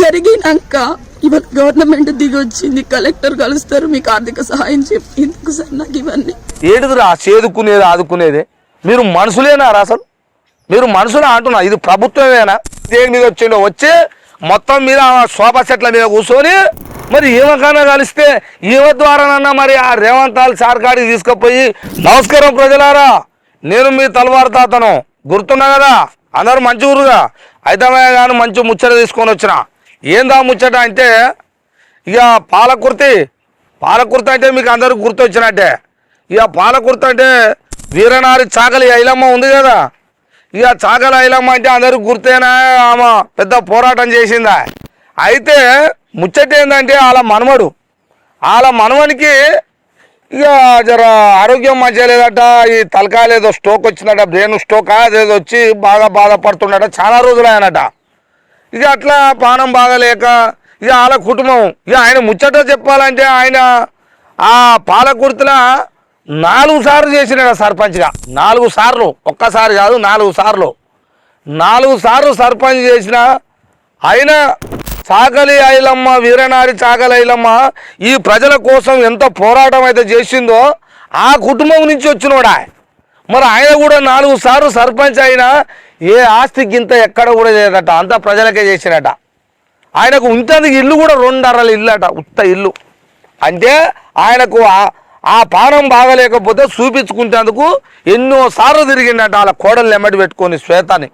జరిగినాక ఇవాళ గవర్నమెంట్ దిగి వచ్చింది కలెక్టర్ కలుస్తారు మీకు ఆర్థిక సహాయం చెప్పి ఎందుకు సార్ నాకు ఇవన్నీ? ఏడుదిరా చేదుకునేది ఆదుకునేది? మీరు మనుషులేనారా అసలు? మీరు మనుషులు అంటున్నా ఇది ప్రభుత్వమేనా? దేని మీద వచ్చిండో వచ్చి మొత్తం మీద సోఫా సెట్ల మీద కూర్చొని మరి ఏమకన్నా కలిస్తే ఏమ ద్వారానన్నా మరి ఆ రేవంతాల్ సార్ కాడికి తీసుకుపోయి నమస్కారం ప్రజలారా నేను మీ తలవారు తాతను. గుర్తున్నా కదా? అందరూ మంచి ఊరుగా. అయితే కానీ మంచి ముచ్చట తీసుకొని వచ్చినా. ఏందా ముచ్చట అంటే ఇక పాలకుర్తి పాలకుర్తి అంటే మీకు అందరికి గుర్తొచ్చినట్టే. ఇక పాలకుర్తి అంటే వీరనారి చాకలి ఐలమ్మ ఉంది కదా. ఇక చాకలి ఐలమ్మ అంటే అందరికి గుర్తేనా? ఆమె పెద్ద పోరాటం చేసిందా? అయితే ముచ్చట ఏంటంటే వాళ్ళ మనవడు. వాళ్ళ మనవనికి ఇక జర ఆరోగ్యం మంచిగా లేదట ఈ తలకాయలు ఏదో స్ట్రోక్ వచ్చిందట బ్రెయిన్ స్ట్రోక్ అదేదో వచ్చి బాగా బాధపడుతుండట చాలా రోజులు ఆయనట ఇక అట్లా పానం బాగలేక ఇక వాళ్ళ కుటుంబం ఇక ఆయన ముచ్చట చెప్పాలంటే ఆయన ఆ పాలకుర్తిల నాలుగు సార్లు చేసినాడు సర్పంచ్గా. నాలుగు సార్లు ఒక్కసారి కాదు నాలుగు సార్లు. నాలుగు సార్లు సర్పంచ్ చేసిన ఆయన చాకలి ఐలమ్మ వీరనారి చాకలి ఐలమ్మ ఈ ప్రజల కోసం ఎంత పోరాటం అయితే చేసిందో ఆ కుటుంబం నుంచి వచ్చినోడా. మరి ఆయన కూడా నాలుగు సార్లు సర్పంచ్ అయినా ఏ ఆస్తి గింత ఎక్కడ కూడా లేదట. అంతా ప్రజలకే చేసినట ఆయనకు ఉంచేందుకు ఇల్లు కూడా రెండర్రల ఇల్లు అట ఉత్త ఇల్లు. అంటే ఆయనకు ఆ- పానం బాగలేకపోతే చూపించుకుంటేందుకు ఎన్నో సార్లు తిరిగిండట వాళ్ళ కోడలు ఎమ్మటి పెట్టుకొని శ్వేతని.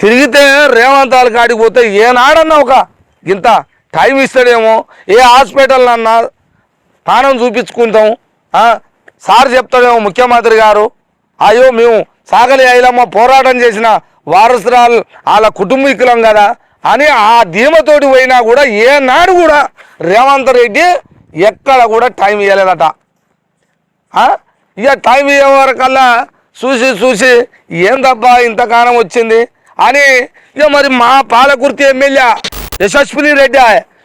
తిరిగితే రేవంతాలు కాడికి పోతే ఏనాడన్నా ఒక ఇంత టైం ఇస్తాడేమో ఏ హాస్పిటల్ అన్నా ప్రాణం చూపించుకుంటాం సార్ చెప్తాడేమో ముఖ్యమంత్రి గారు అయ్యో మేము సాగలి ఐలమ్మ పోరాటం చేసిన వారసురాలు వాళ్ళ కుటుంబీకులం కదా అని ఆ ధీమతోటి పోయినా కూడా ఏనాడు కూడా రేవంత్ రెడ్డి ఎక్కడ కూడా టైం ఇవ్వలేదట ఇక టైం ఇయ్యే వరకల్లా చూసి చూసి ఏందబ్బా ఇంతకాలం వచ్చింది అని ఇక మరి మా పాలకుర్తి ఎమ్మెల్యే యశస్విని రెడ్డి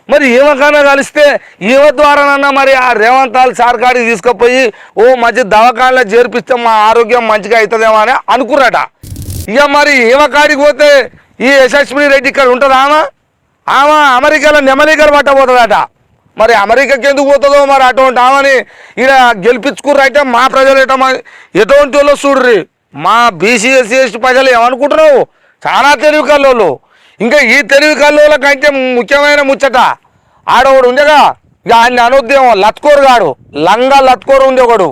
మరి ఏమకన్నా కలిస్తే ఈమె ద్వారానన్నా మరి ఆ రేవంతాలు సార్ కాడికి తీసుకుపోయి ఓ మంచి దవాఖానలో చేర్పిస్తే మా ఆరోగ్యం మంచిగా అవుతుందేమో అని అనుకున్నాట. ఇక మరి ఏమకాడికి పోతే ఈ యశస్విని రెడ్డి ఇక్కడ ఉంటుందా ఆమె? ఆమె అమెరికాలో నెమలికలు పట్టబోతుందట. మరి అమెరికాకి ఎందుకు పోతుందో మరి అటువంటి ఆమెని ఇలా గెలిపించుకుర్రైతే మా ప్రజలు ఎట ఎటువంటి వాళ్ళు చూడ్రి? మా బీసీ ఎస్సీ ఎస్టీ ప్రజలు ఏమనుకుంటున్నావు? చాలా తెలివి కళ్ళు ఇంకా ఈ తెలివి కల్లోల కంటే ముఖ్యమైన ముచ్చట ఆడవాడు ఉండగా. ఇక ఆయన అనొద్దేమో లత్కోరు గాడు లంగా లత్కోరు ఉంది ఒకడు.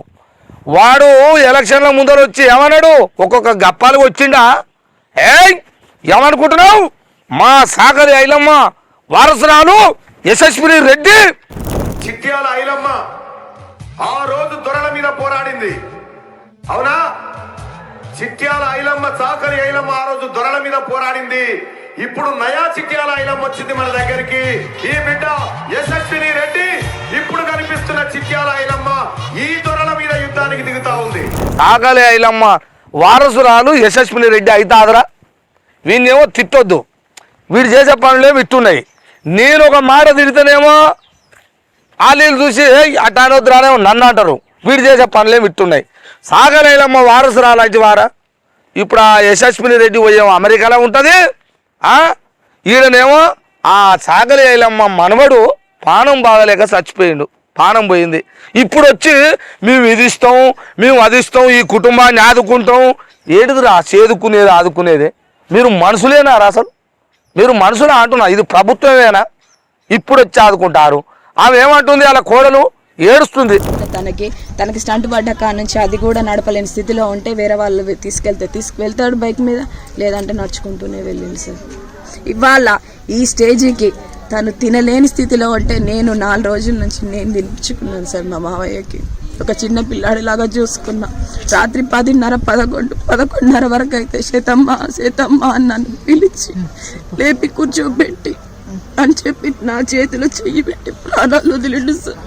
వాడు ఎలక్షన్ల ముందర వచ్చి ఏమన్నాడు? ఒక్కొక్క గప్పాలు వచ్చిండా? ఏయ్ ఏమనుకుంటున్నావు? మా సాగరి ఐలమ్మ వారసురాలు యశస్విని రెడ్డి. చిట్యాల ఐలమ్మ ఆ రోజు దొరల మీద పోరాడింది. అవునా? చిట్యాల ఐలమ్మ సాకరి ఐలమ్మ ఆ రోజు దొరల మీద పోరాడింది. ఇప్పుడు నయా చిట్యాల ఐలం వచ్చింది మన దగ్గరికి. ఈ బిడ్డ యశస్విని రెడ్డి ఇప్పుడు కనిపిస్తున్న చిట్యాల ఐలమ్మ ఈ దొరల మీద యుద్ధానికి దిగుతా ఉంది. ఆకలి ఐలమ్మ. వారసురాలు యశస్విని రెడ్డి అవుతాదరా వీణ్ణేమో తిట్టొద్దు. వీడు చేసే పనులేమో ఇట్టున్నాయి. నేను ఒక మాట తిడితేనేమో వాళ్ళు చూసి "ఏయ్, నన్ను అంటారు. వీడు చేసే పనులేమి ఇట్టున్నాయి. సాగలైలమ్మ వారసురాలు అంటే వారా? ఇప్పుడు ఆ యశస్విని రెడ్డి పోయేమో అమెరికాలో ఉంటుంది. ఈయననేమో ఈడనేమో ఆ సాగలి ఐలమ్మ మనవడు పానం బాగలేక చచ్చిపోయిండు. పానం పోయింది. ఇప్పుడు వచ్చి మేము ఇది ఇస్తాం మేము అది ఇస్తాం ఈ కుటుంబాన్ని ఆదుకుంటాం. ఏడుదిరా చేదుకునేది ఆదుకునేది? మీరు మనుషులేనారా అసలు? మీరు మనుషులు అంటున్నా ఇది ప్రభుత్వమేనా? ఇప్పుడు వచ్చి ఆదుకుంటారు. ఆమె ఏమంటుంది అలా కోడలు? ఏడుస్తుంది. తనకి తనకి స్టంట్ పడ్డ కాడ నుంచి అది కూడా నడపలేని స్థితిలో ఉంటే వేరే వాళ్ళు తీసుకెళ్తే తీసుకువెళ్తాడు బైక్ మీద లేదంటే నడుచుకుంటూనే వెళ్ళింది సార్. ఇవాళ ఈ స్టేజ్కి తను తినలేని స్థితిలో ఉంటే నేను నాలుగు రోజుల నుంచి నేను తినిపించుకున్నాను సార్ మా మావయ్యకి. ఒక చిన్న పిల్లాడిలాగా చూసుకున్నా. రాత్రి పదిన్నర పదకొండు పదకొండున్నర వరకు అయితే శతమ్మ శతమ్మ అని నన్ను పిలిచి లేపి కూర్చోబెట్టి అని చెప్పి నా చేతిలో చెయ్యి పెట్టి ప్రాణాలు వదిలిండు సార్.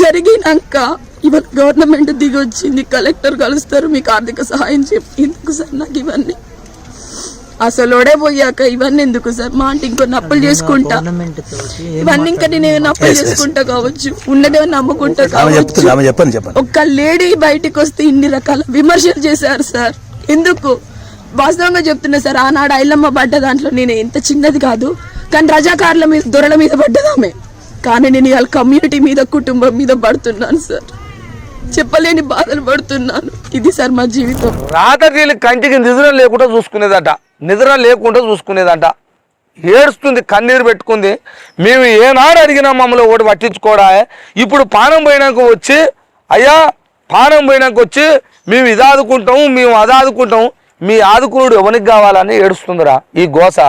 జరిగినాక ఇవాళ గవర్నమెంట్ దిగి వచ్చింది కలెక్టర్ కలుస్తారు మీకు ఆర్థిక సహాయం చెప్పి ఎందుకు సార్ నాకు ఇవన్నీ? అసలుడే పోయాక ఇవన్నీ ఎందుకు సార్? మా అంటే ఇంకో నప్పులు చేసుకుంటా. గవర్నమెంట్ తోటి ఏం ఇవన్నీ ఇంకా నేను నప్పులు చేసుకుంటా కావచ్చు? ఉన్నదే నమ్ముకుంటా కావచ్చు? ఒక్క లేడీ బయటికి వస్తే ఇన్ని రకాల విమర్శలు చేశారు సార్. ఎందుకు? వాస్తవంగా చెప్తున్నా సార్ ఆనాడు ఐలమ్మ పడ్డ దాంట్లో నేను ఎంత చిన్నది కాదు కానీ రజాకారుల మీద దొరల మీద పడ్డదామే. కానీ నేను ఇవాళ కమ్యూనిటీ మీద కుటుంబం మీద పడుతున్నాను సార్ చెప్పలేని బాధలు పడుతున్నాను. ఇది సార్ మా జీవితం. రాత్రి కంటికి నిద్ర లేకుండా చూసుకునేదట. నిద్ర లేకుండా చూసుకునేదట. ఏడుస్తుంది కన్నీరు పెట్టుకుంది. మేము ఏనాడు అడిగినా మమ్మల్ని ఒకటి పట్టించుకోడా? ఇప్పుడు పానం పోయినాక వచ్చి అయ్యా పానం పోయినాక వచ్చి మేము ఇది ఆదుకుంటాం మేము అది ఆదుకుంటాం మీ ఆదుకునుడు ఎవరికి కావాలని ఏడుస్తుందిరా? ఈ గోస.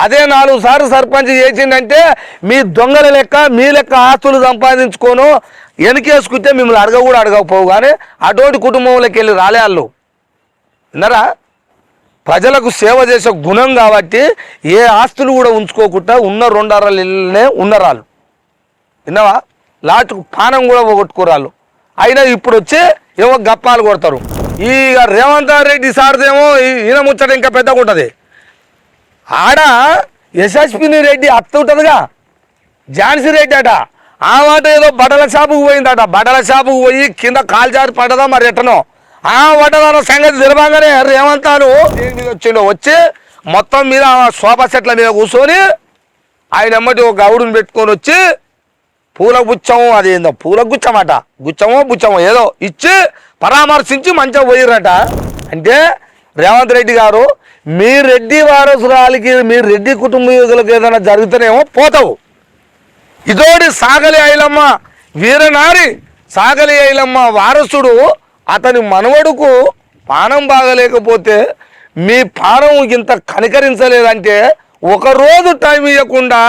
అదే నాలుగు సార్లు సర్పంచ్ చేసిందంటే మీ దొంగల లెక్క మీ లెక్క ఆస్తులు సంపాదించుకోను. వెనకేసుకుంటే మిమ్మల్ని అడగ కూడా అడగకపోవు. కానీ అటువంటి కుటుంబంలోకి వెళ్ళి రాలే వాళ్ళు. విన్నారా? ప్రజలకు సేవ చేసే గుణం కాబట్టి ఏ ఆస్తులు కూడా ఉంచుకోకుండా ఉన్న రెండరలనే ఉన్నరాళ్ళు. విన్నావా? లాస్ట్కు పానం కూడా పోగొట్టుకోరాళ్ళు. అయినా ఇప్పుడు వచ్చి ఏమో గప్పాలు కొడతారు. ఈ రేవంత్ రెడ్డి సార్దేమో ఈ- ఈయన ముచ్చట ఇంకా పెద్దగా ఉంటుంది. ఆడ యశస్విని రెడ్డి అత్త ఉంటుందిగా. ఝాన్సీ రెడ్డి అట ఆ మాట ఏదో బట్టల షాపుకు పోయిందట. బట్టల షాపుకు పోయి కింద కాలు జారి పడ్డదా మరి ఎట్టనో. ఆ పడ్డదన్న సంగతి తెలవగానే రేవంతాలు దేని మీద వచ్చిండో. వచ్చి మొత్తం మీద సోఫా సెట్ల మీద కూర్చొని ఆయన ఎమ్మటి ఒక గౌడుని పెట్టుకొని వచ్చి పూల గుచ్చము అదేందో పూల గుచ్చమట. గుచ్చమో బుచ్చమో ఏదో ఇచ్చి పరామర్శించి మంచిగా పోయిరట అంటే రేవంత్ రెడ్డి గారు మీ రెడ్డి వారసురాలకి మీ రెడ్డి కుటుంబీకులకు ఏదైనా జరిగితేనేమో పోతావు. ఇదోడి సాగలి ఐలమ్మ వీరనారి. సాగలి ఐలమ్మ వారసుడు అతని మనవడుకు పానం బాగలేకపోతే మీ పానం ఇంత కనికరించలేదంటే ఒకరోజు టైం ఇవ్వకుండా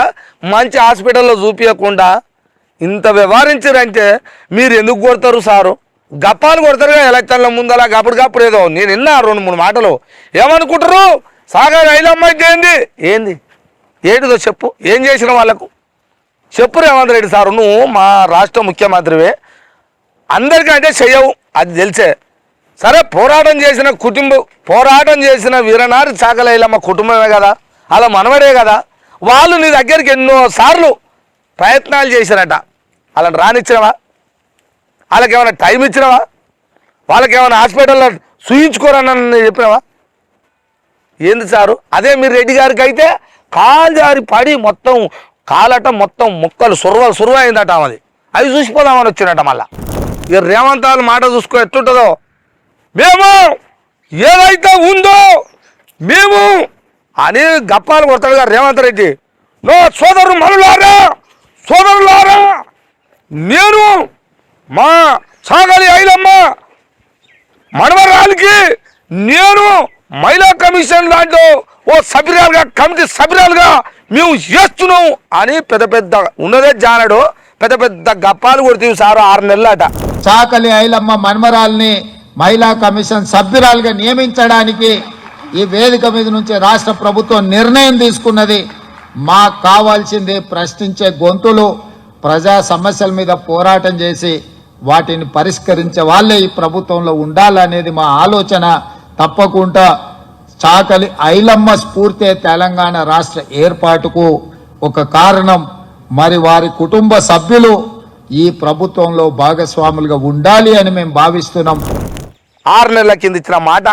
మంచి హాస్పిటల్లో చూపించకుండా ఇంత వ్యవహరించారంటే మీరు ఎందుకు కొడతారు సారు? గప్పాలు కొడతారు ఎలక్షన్ల ముందలా గప్పుడు గప్పుడు ఏదో. నేను విన్నా రెండు మూడు మాటలు. ఏమనుకుంటారు సాగర్ ఐలమ్మ ఏంది? ఏంది? ఏంటిదో చెప్పు. ఏం చేసిన వాళ్ళకు? చెప్పు రేవంత్ రెడ్డి సార్ నువ్వు మా రాష్ట్ర ముఖ్యమంత్రివే. అందరికంటే చెయ్యవు. అది తెలిసే. సరే పోరాటం చేసిన కుటుంబం పోరాటం చేసిన వీరనారి సాగలైలమ్మ కుటుంబమే కదా. అలా మనవడే కదా. వాళ్ళు నీ దగ్గరికి ఎన్నో సార్లు ప్రయత్నాలు చేశారట అలా రానిచ్చినవా? వాళ్ళకి ఏమైనా టైం ఇచ్చినావా? వాళ్ళకి ఏమైనా హాస్పిటల్లో చూయించుకోరని చెప్పినావా? ఏంది సారు? అదే మీరు రెడ్డి గారికి అయితే కాలు జారి పడి మొత్తం కాలట మొత్తం ముక్కలు సుర్వ సుర్వ అయిందట అది అవి చూసిపోదామని వచ్చినట మళ్ళా. ఇక రేవంత్ వాళ్ళ మాట చూసుకో ఎట్టుంటుందో మేము ఏదైతే ఉందో మేము అని గప్పాలు కొడతాడు కదా రేవంత్ రెడ్డి. నో సోదరు మనులారా సోదరులారా నేను మా సాగలి ఐలమ్మ మనవరాలకి నేను మహిళా కమిషన్ దాంట్లో ఓ సభ్యురాలుగా కమిటీ సభ్యురాలుగా మేము చేస్తున్నాం అని పెద్ద పెద్ద ఉన్నదే జానడు పెద్ద పెద్ద గప్పాలు కొడుతుంది సారు ఆరు నెలలట. చాకలి ఐలమ్మ మన్మరాల్ని మహిళా కమిషన్ సభ్యురాలుగా నియమించడానికి ఈ వేదిక మీద నుంచి రాష్ట్ర ప్రభుత్వం నిర్ణయం తీసుకున్నది. మాకు కావాల్సింది ప్రశ్నించే గొంతులు ప్రజా సమస్యల మీద పోరాటం చేసి వాటిని పరిష్కరించే వాళ్ళే ఈ ప్రభుత్వంలో ఉండాలనేది మా ఆలోచన. తప్పకుండా చాకలి ఐలమ్మ స్ఫూర్తే తెలంగాణ రాష్ట్ర ఏర్పాటుకు ఒక కారణం. మరి వారి కుటుంబ సభ్యులు ఈ ప్రభుత్వంలో భాగస్వాములుగా ఉండాలి అని మేము భావిస్తున్నాం. ఆరు నెలల కింద ఇచ్చిన మాట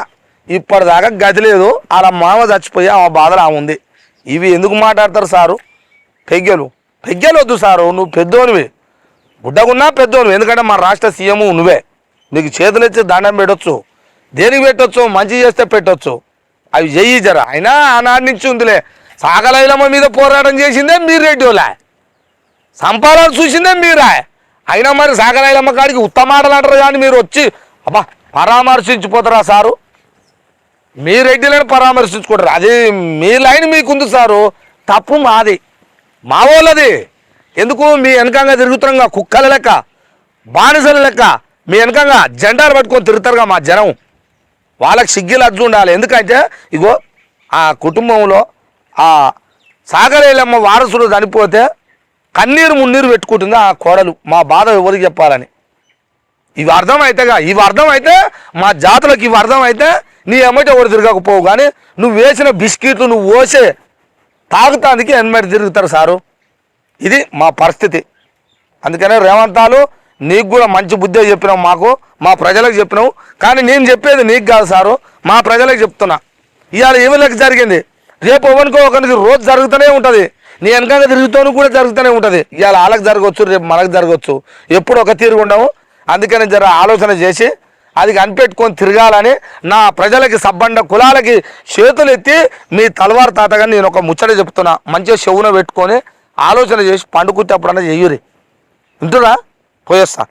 ఇప్పటిదాకా గది లేదు. అలా మామ చచ్చిపోయి ఆ బాధలు ఉంది. ఇవి ఎందుకు మాట్లాడతారు సారు? పెగ్గలు. పెగ్గలు వద్దు సారు. నువ్వు పెద్దోనివి. గుడ్డగున్నా పెద్దోనివి ఎందుకంటే మా రాష్ట్ర సీఎం నువ్వే. నీకు చేతులు ఇచ్చి దండం పెట్టొచ్చు దేనికి పెట్టొచ్చు మంచి చేస్తే పెట్టొచ్చు. అవి చెయ్యి జర. అయినా ఆనాటి నుంచి ఉందిలే. సాగలైలమ్మ మీద పోరాటం చేసిందే మీరు రెడ్డిలే సంపాదన చూసిందే మీరా. అయినా మరి సాగలైలమ్మ కాడికి ఉత్తమాటలు అంటారు కానీ మీరు వచ్చి అబ్బా పరామర్శించిపోతారా సారు? మీ రెడ్డిలను పరామర్శించుకుంటారు. అది మీ లైన్ మీకుంది సారు. తప్పు మాది. మా వాళ్ళది. ఎందుకు మీ వెనకంగా తిరుగుతున్నాం కుక్కల లెక్క బానిసల లెక్క మీ వెనకంగా జెండాలు పట్టుకొని తిరుగుతారుగా మా జనం? వాళ్ళకి సిగ్గిలు అడ్డు ఉండాలి. ఎందుకంటే ఇగో ఆ కుటుంబంలో ఆ సాగరేలమ్మ వారసుడు చనిపోతే కన్నీరు మున్నీరు పెట్టుకుంటుంది ఆ కోడలు. మా బాధ ఎవరికి చెప్పాలని? ఇవి అర్థమైతేగా ఇవి అర్థమైతే మా జాతులకు ఇవి అర్థమైతే నీ ఎమ్మటి ఎవరు తిరగకపోవు. కానీ నువ్వు వేసిన బిస్కెట్లు నువ్వు పోసే తాగుతానికి ఎన్మటి తిరుగుతారు సారు. ఇది మా పరిస్థితి. అందుకనే రేవంతాలు నీకు కూడా మంచి బుద్ధి చెప్పినావు మాకు మా ప్రజలకు చెప్పినావు. కానీ నేను చెప్పేది నీకు కాదు సారు మా ప్రజలకు చెప్తున్నా. ఇవాళ ఏమిలకు జరిగింది? రేపు ఎవరికో ఒకరికి రోజు జరుగుతూనే ఉంటుంది. నీ వెనకాల తిరుగుతూనే కూడా జరుగుతూనే ఉంటుంది. ఇవాళ వాళ్ళకి జరగవచ్చు రేపు మనకు జరగవచ్చు ఎప్పుడు ఒక తీరుగా ఉండవు. అందుకని జర ఆలోచన చేసి అది కనిపెట్టుకొని తిరగాలని నా ప్రజలకి సబ్బండ కులాలకి చేతులు ఎత్తి మీ తలవారు తాతగా నేను ఒక ముచ్చట చెప్తున్నా. మంచిగా చెవున పెట్టుకొని ఆలోచన చేసి పండుకుంటే అప్పుడన్నా చెయ్యురి వింటున్నా పోయేస్తా